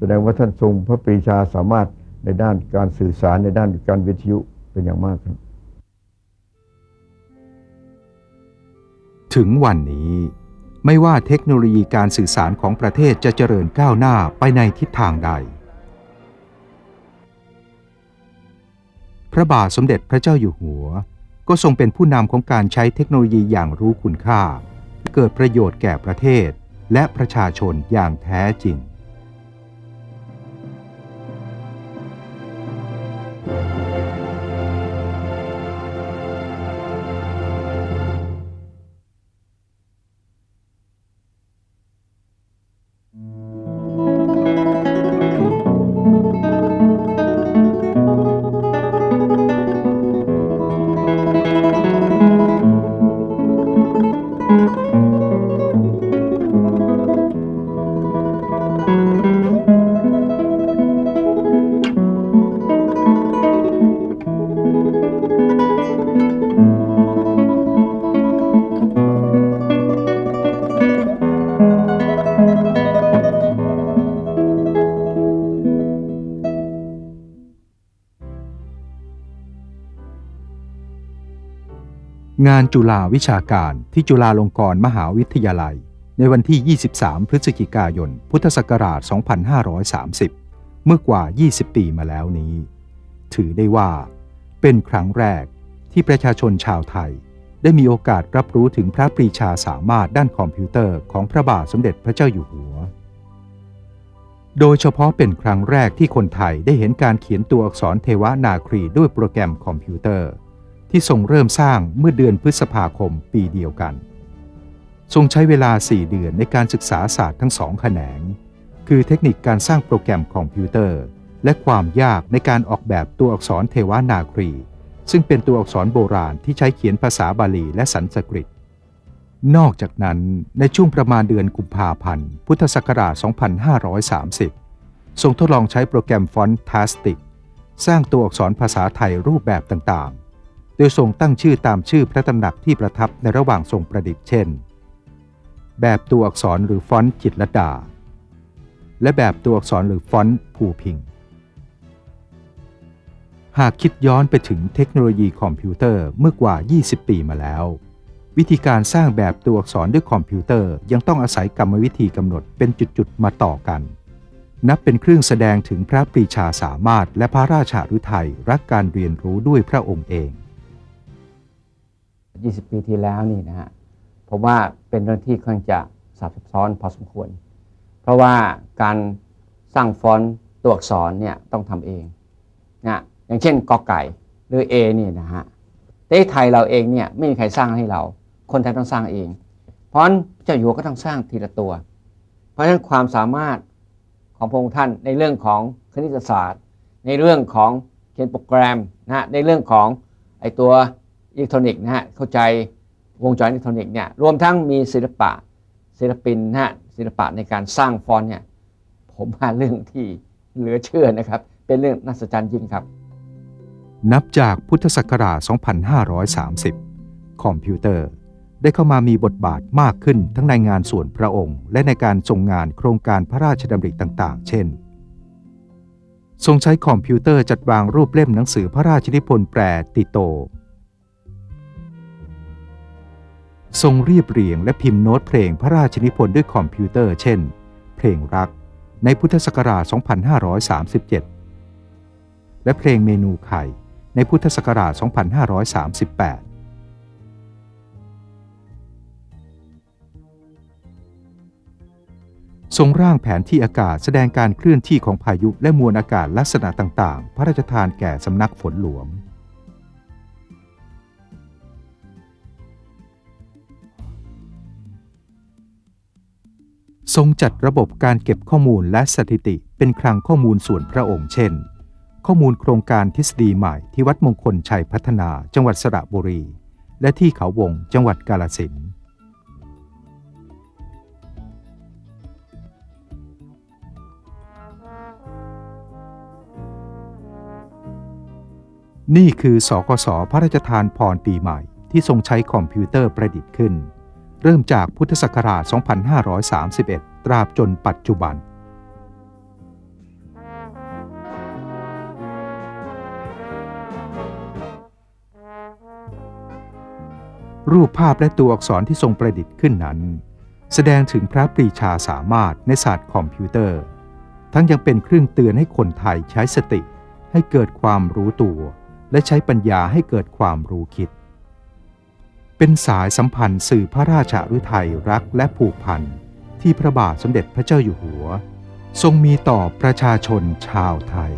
แสดงว่าท่านทรงพระปรีชาสามารถในด้านการสื่อสารในด้านการวิทยุเป็นอย่างมากครับ ถึงวันนี้ไม่ว่าเทคโนโลยีการสื่อสารของประเทศจะเจริญก้าวหน้าไปในทิศทางใด พระบาทสมเด็จพระเจ้าอยู่หัว ก็ทรงเป็นผู้นำของการใช้เทคโนโลยีอย่างรู้คุณค่า เกิดประโยชน์แก่ประเทศและประชาชนอย่างแท้จริง งานจุฬาวิชาการที่จุฬาลงกรณ์มหาวิทยาลัย ในวันที่ 23 พฤศจิกายน พุทธศักราช 2530 เมื่อกว่า 20 ปีมาแล้วนี้ ถือได้ว่า เป็นครั้งแรกที่ประชาชนชาวไทย ได้มีโอกาสรับรู้ถึงพระปรีชาสามารถด้านคอมพิวเตอร์ของพระบาทสมเด็จพระเจ้าอยู่หัว โดยเฉพาะเป็นครั้งแรกที่คนไทยได้เห็นการเขียนตัวอักษรเทวนาครีด้วยโปรแกรมคอมพิวเตอร์ ที่ทรงเริ่มสร้างเมื่อเดือนพฤษภาคมปีเดียวกัน ทรงใช้เวลา 4 เดือนในการศึกษาศาสตร์ทั้งสองแขนง คือเทคนิคการสร้างโปรแกรมคอมพิวเตอร์ และความยากในการออกแบบตัวอักษรเทวานาครี ซึ่งเป็นตัวอักษรโบราณที่ใช้เขียนภาษาบาลีและสันสกฤต นอกจากนั้นในช่วงประมาณเดือนกุมภาพันธ์ พุทธศักราช 2530 ทรงทดลองใช้โปรแกรมฟอนต์ทาสติกสร้างตัวอักษรภาษาไทยรูปแบบต่าง ดยทรงตั้งชื่อตามชื่อพระตำหนักที่ประทับในระหว่างทรงประดิษฐ์เช่น แบบตัวอักษรหรือฟอนต์จิตรดา และแบบตัวอักษรหรือฟอนต์ภูพิง หากคิดย้อนไปถึงเทคโนโลยีคอมพิวเตอร์เมื่อกว่า 20 ปีมาแล้ว วิธีการสร้างแบบตัวอักษรด้วยคอมพิวเตอร์ยังต้องอาศัยกรรมวิธีกำหนดเป็นจุดๆมาต่อกัน นับเป็นเครื่องแสดงถึงพระปรีชาสามารถ และพระราชาฤทัยรักการเรียนรู้ด้วยพระองค์เอง 20 ปีที่แล้วนี่นะฮะผมว่าเป็นเรื่องที่ค่อนข้างจะซับซ้อนพอสมควร เพราะว่าการสร้างฟอนต์ตัวอักษรเนี่ยต้องทำเองนะอย่างเช่นกอไก่หรือ A นี่นะฮะแต่ไทยเราเองเนี่ยไม่มีใครสร้างให้เรา คนไทยต้องสร้างเอง เพราะฉะนั้นเจ้าอยู่หัวก็ต้องสร้างทีละตัว เพราะฉะนั้นความสามารถของพระองค์ท่านในเรื่องของคณิตศาสตร์ ในเรื่องของเขียนโปรแกรมนะฮะในเรื่องของไอตัว อิเล็กทรอนิกส์นะฮะเข้าใจวงจรอิเล็กทรอนิกส์เนี่ยรวมทั้งมีศิลปะศิลปินนะฮะศิลปะในการสร้างฟอนต์เนี่ยผมว่าเรื่องที่เหลือเชื่อนะครับ เป็นเรื่องน่าสะใจยิ่งครับ นับจากพุทธศักราช 2530 คอมพิวเตอร์ได้เข้ามามีบทบาทมากขึ้นทั้งในงานส่วนพระองค์ และในการทรงงานโครงการพระราชดำริต่าง ๆ เช่น ทรงใช้คอมพิวเตอร์จัดวางรูปเล่มหนังสือพระราชนิพนธ์แปลติโต ทรงเรียบเรียงและพิมพ์โน้ตเพลงพระราชนิพนธ์ด้วยคอมพิวเตอร์เช่น เพลงรักในพุทธศักราช 2537 และเพลงเมนูไข่ในพุทธศักราช 2538ทรงร่างแผนที่อากาศแสดงการเคลื่อนที่ของพายุและมวลอากาศลักษณะต่าง ๆ พระราชทานแก่สำนักฝนหลวง ทรงจัดระบบการเก็บข้อมูลและสถิติเป็นคลังข้อมูลส่วนพระองค์เช่น ข้อมูลโครงการทฤษฎีใหม่ที่วัดมงคลชัยพัฒนาจังหวัดสระบุรี และที่เขาวงจังหวัดกาลสินนี่คือสกสพระราชทานพรปีใหม่ที่ทรงใช้คอมพิวเตอร์ประดิษฐ์ขึ้น เริ่มจากพุทธศักราช 2531 ตราบจนปัจจุบัน รูปภาพและตัวอักษรที่ทรงประดิษฐ์ขึ้นนั้น แสดงถึงพระปรีชาสามารถในศาสตร์คอมพิวเตอร์ ทั้งยังเป็นเครื่องเตือนให้คนไทยใช้สติ ให้เกิดความรู้ตัว และใช้ปัญญาให้เกิดความรู้คิด เป็นสายสัมพันธ์สื่อพระราชาฤทัยรักและผูกพันที่พระบาทสมเด็จพระเจ้าอยู่หัว ทรงมีต่อประชาชนชาวไทย